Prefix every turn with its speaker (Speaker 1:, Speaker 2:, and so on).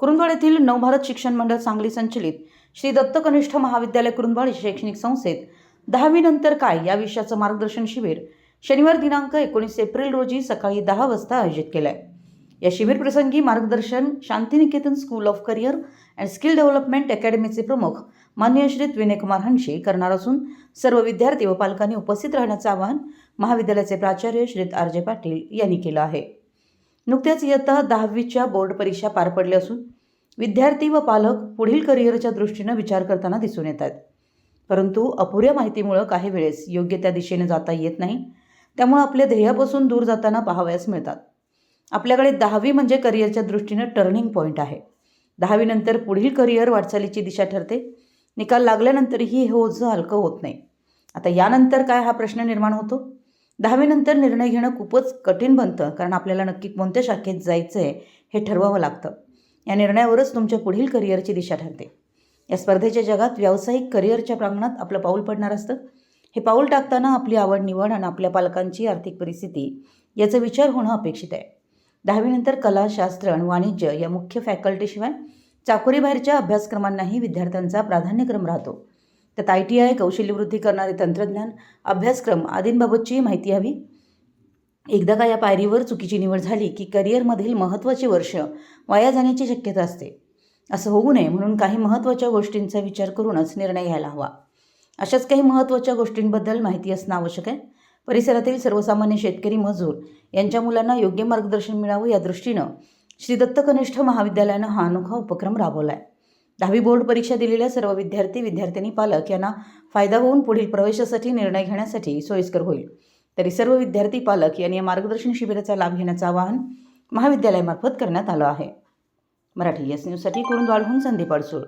Speaker 1: कुरुंदवाड येथील नवभारत शिक्षण मंडळ सांगली संचलित श्री दत्त कनिष्ठ महाविद्यालय कुरुंदवाड शैक्षणिक संस्थेत दहावी नंतर काय या विषयाचं मार्गदर्शन शिबिर शनिवार दिनांक एकोणीस एप्रिल रोजी सकाळी दहा वाजता आयोजित केलं आहे या शिबिर प्रसंगी मार्गदर्शन Shantiniketan school of career and skill development अकॅडमीचे प्रमुख मान्य श्रीत विनयकुमार हंशी करणार असून सर्व विद्यार्थी व पालकांनी उपस्थित राहण्याचं आवाहन महाविद्यालयाचे प्राचार्य श्रीत आर जे पाटील यांनी केलं आहे. नुकत्याच इयत्ता दहावीच्या बोर्ड परीक्षा पार पडल्या असून विद्यार्थी व पालक पुढील करिअरच्या दृष्टीनं विचार करताना दिसून येत आहेत. परंतु अपुऱ्या माहितीमुळं काही वेळेस योग्य त्या दिशेने जाता येत नाही त्यामुळं आपल्या ध्येयापासून दूर जाताना पाहावयास मिळतात. आपल्याकडे दहावी म्हणजे करिअरच्या दृष्टीनं टर्निंग पॉईंट आहे. दहावीनंतर पुढील करिअर वाटचालीची दिशा ठरते. निकाल लागल्यानंतरही हे ओझं हलकं होत नाही. आता यानंतर काय हा प्रश्न निर्माण होतो? दहावीनंतर निर्णय घेणं खूपच कठीण बनतं कारण आपल्याला नक्की कोणत्या शाखेत जायचं आहे हे ठरवावं लागतं. या निर्णयावरच तुमच्या पुढील करिअरची दिशा ठरते. या स्पर्धेच्या जगात व्यावसायिक करिअरच्या प्रांगणात आपलं पाऊल पडणार असतं. हे पाऊल टाकताना आपली आवड निवड आणि आपल्या पालकांची आर्थिक परिस्थिती याचा विचार होणं अपेक्षित आहे. दहावीनंतर कला शास्त्र आणि वाणिज्य या मुख्य फॅकल्टीशिवाय चाकोरीबाहेरच्या अभ्यासक्रमांनाही विद्यार्थ्यांचा प्राधान्यक्रम राहतो. त्यात आय टी आय कौशल्यवृद्धी करणारे तंत्रज्ञान अभ्यासक्रम आदींबाबतचीही माहिती हवी. एकदा का या पायरीवर चुकीची निवड झाली की करिअरमधील महत्त्वाची वर्ष वाया जाण्याची शक्यता असते. असं होऊ नये म्हणून काही महत्त्वाच्या गोष्टींचा विचार करूनच निर्णय घ्यायला हवा. अशाच काही महत्त्वाच्या गोष्टींबद्दल माहिती असणं आवश्यक आहे. परिसरातील सर्वसामान्य शेतकरी मजूर यांच्या मुलांना योग्य मार्गदर्शन मिळावं या दृष्टीनं श्री दत्त कनिष्ठ महाविद्यालयानं हा अनोखा उपक्रम राबवला आहे दहावी बोर्ड परीक्षा दिलेल्या सर्व विद्यार्थी विद्यार्थिनी पालक यांना फायदा होऊन पुढील प्रवेशासाठी निर्णय घेण्यासाठी सोयीस्कर होईल. तरी सर्व विद्यार्थी पालक यांनी या मार्गदर्शन शिबिराचा लाभ घेण्याचं आवाहन महाविद्यालयामार्फत करण्यात आलं आहे. मराठी एस न्यूजसाठी कुरुंदवाडहून संदीप अडसूळ.